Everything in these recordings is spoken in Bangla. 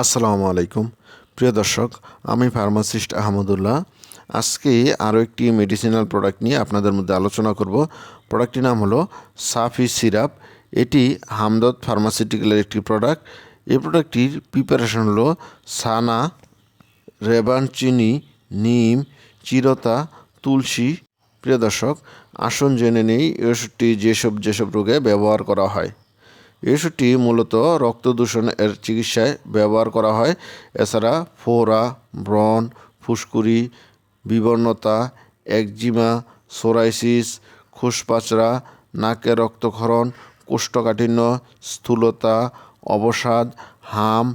আসসালামু আলাইকুম। প্রিয় দর্শক, আমি ফার্মাসিস্ট আহমদুল্লাহ। আজকে আরও একটি মেডিসিনাল প্রোডাক্ট নিয়ে আপনাদের মধ্যে আলোচনা করব। প্রোডাক্টটির নাম হলো সাফি সিরাপ। এটি হামদর্দ ফার্মাসিউটিক্যালের একটি প্রোডাক্ট এই প্রোডাক্টটির প্রিপারেশন হলো সানা, রেবান চিনি, নিম, চিরতা, তুলসী। প্রিয় দর্শক, আসুন জেনে নেই ওষুধটি যেসব যেসব রোগে ব্যবহার করা হয়। এই মূলত রক্ত দূষণ এর চিকিৎসায় ব্যবহার করা হয়। এছাড়া ফোরা ব্রণ, ফুসকুড়ি, বিবর্ণতা, একজিমা, সোরাইসিস খুসপাচড়া নাকের রক্তক্ষরণ, কোষ্ঠকাঠিন্য, স্থূলতা, অবসাদ, হাম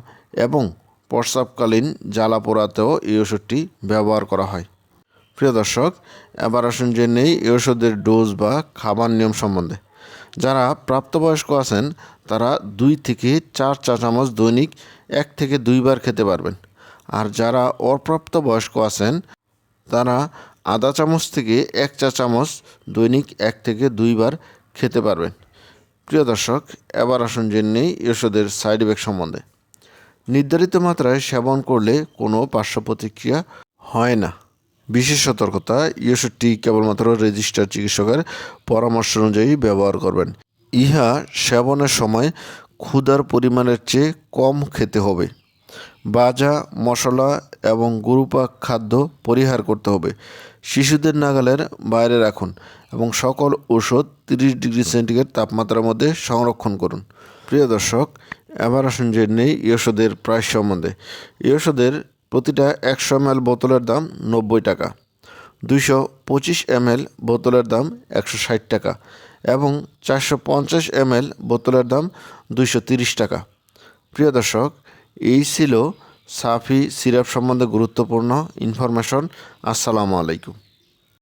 এবং প্রস্রাবকালীন জ্বালা পোড়াতেও এই ওষুধটি ব্যবহার করা হয়। প্রিয় দর্শক, এবার আসুন জেনে এই ওষুধের ডোজ বা খাবার নিয়ম সম্বন্ধে। যারা প্রাপ্তবয়স্ক আছেন, তারা দুই থেকে চার চা চামচ দৈনিক এক থেকে দুইবার খেতে পারবেন। আর যারা অপ্রাপ্ত বয়স্ক আছেন, তারা আধা চামচ থেকে এক চা চামচ দৈনিক এক থেকে দুইবার খেতে পারবেন। প্রিয় দর্শক, এবার আসুন জেনে নেই ওষুধের সাইড এফেক্ট সম্বন্ধে। নির্ধারিত মাত্রায় সেবন করলে কোনো পার্শ্ব প্রতিক্রিয়া হয় না। বিশেষ সতর্কতা এই ওষুধটি কেবলমাত্র রেজিস্টার চিকিৎসকের পরামর্শ অনুযায়ী ব্যবহার করবেন। ইহা সেবনের সময় ক্ষুধার পরিমাণের চেয়ে কম খেতে হবে। বাজা, মশলা এবং গুরুপাক খাদ্য পরিহার করতে হবে। শিশুদের নাগালের বাইরে রাখুন এবং সকল ওষুধ তিরিশ ডিগ্রি সেন্টিগ্রেড তাপমাত্রার মধ্যে সংরক্ষণ করুন। প্রিয় দর্শক, এবার আসুন যে নেই এই ওষুধের সম্বন্ধে। এই ওষুধের প্রতিটা একশো এম বোতলের দাম নব্বই টাকা, দুইশো পঁচিশ এমএল বোতলের দাম একশো ষাট টাকা এবং চারশো পঞ্চাশ এমএল বোতলের দাম দুইশো তিরিশ টাকা। প্রিয় দর্শক, এই ছিল সাফি সিরাপ সম্বন্ধে গুরুত্বপূর্ণ ইনফরমেশন। আসসালামু আলাইকুম।